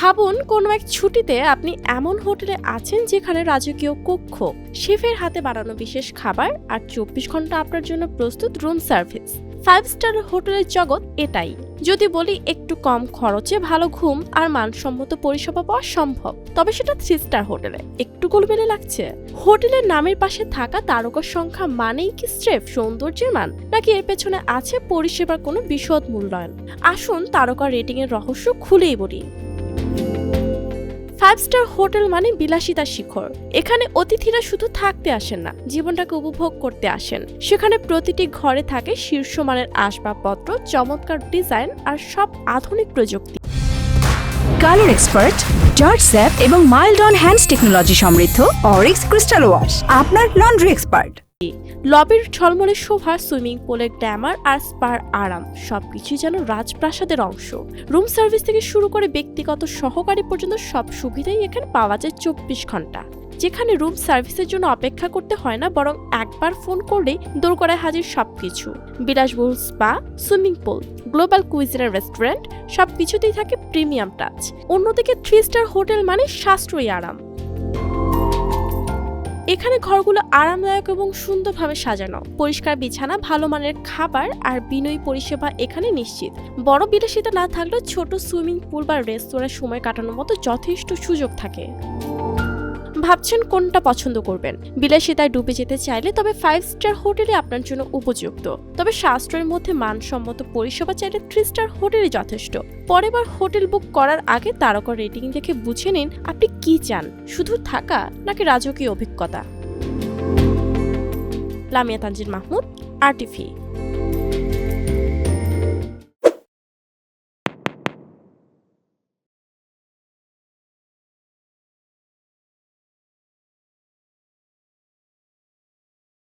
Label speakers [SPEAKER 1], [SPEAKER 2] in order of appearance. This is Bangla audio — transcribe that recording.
[SPEAKER 1] ভাবুন, কোনো এক ছুটিতে আপনি এমন হোটেলে আছেন যেখানে রাজকীয় কক্ষ, শেফের হাতে বানানো বিশেষ খাবার আর চব্বিশ ঘণ্টা আপনার জন্য প্রস্তুত রুম সার্ভিস। ফাইভ স্টার হোটেলের জগৎ এটাই। যদি বলি একটু কম খরচে ভালো ঘুম আর মানসম্মত পরিষেবা পাওয়া সম্ভব, তবে সেটা থ্রি স্টার হোটেলে। একটু গোলমেলে লাগছে। হোটেলের নামের পাশে থাকা তারকার সংখ্যা মানেই কি স্রেফ সৌন্দর্যের মান, নাকি এর পেছনে আছে পরিষেবার কোনো বিশদ মূল্যায়ন? আসুন তারকা রেটিং এর রহস্য খুলেই বলি। ফাইভ স্টার হোটেল মানে বিলাসিতা শিখর। এখানে অতিথিরা শুধু থাকতে আসেন না, জীবনটাকে উপভোগ করতে আসেন। সেখানে প্রতিটি ঘরে থাকে শীর্ষমানের আসবাবপত্র, চমৎকার ডিজাইন আর সব আধুনিক প্রযুক্তি।
[SPEAKER 2] কালার এক্সপার্ট, জর্জ স্যাপ এবং মাইল্ড অন হ্যান্ডস টেকনোলজি সমৃদ্ধ অরিক্স ক্রিস্টাল ওয়াশ, আপনার লন্ড্রি এক্সপার্ট।
[SPEAKER 1] লবির ঝলমলে শোভা, সুইমিং পুলের গ্ল্যামার আর স্পার আরাম, সবকিছুই যেন রাজপ্রাসাদের অংশ। রুম সার্ভিস থেকে শুরু করে ব্যক্তিগত সহকারী পর্যন্ত সব সুবিধাই এখানে পাওয়া যায় চব্বিশ ঘণ্টা। যেখানে রুম সার্ভিসের জন্য অপেক্ষা করতে হয় না, বরং একবার ফোন করলেই দোরগড়ায় হাজির সবকিছু। বিলাসবহুল স্পা, সুইমিং পুল, গ্লোবাল কুইজিনের রেস্টুরেন্ট, সবকিছুতেই থাকে প্রিমিয়াম টাচ। অন্যদিকে থ্রি স্টার হোটেল মানে সাশ্রয়ী আরাম। এখানে ঘরগুলো আরামদায়ক এবং সুন্দরভাবে সাজানো। পরিষ্কার বিছানা, ভালো মানের খাবার আর বিনয়ী পরিষেবা এখানে নিশ্চিত। বড় বিলাসিতা না থাকলেও ছোট সুইমিং পুল বা রেস্তোরাঁ সময় কাটানোর মতো যথেষ্ট সুযোগ থাকে। ভাবছেন কোনটা পছন্দ করবেন। বিলাসিতায় ডুবে যেতে চাইলে তবে ফাইভ স্টার হোটেলে আপনার জন্য উপযুক্ত। তবে সাশ্রয়ের মধ্যে মানসম্মত পরিষেবা চাইলে থ্রি স্টার হোটেলই যথেষ্ট। পরেরবার হোটেল বুক করার আগে তারকা রেটিং দেখে বুঝে নিন আপনি কি চান। শুধু থাকা নাকি রাজকীয় অভিজ্ঞতা? Lamia Tangier Mahmud RTV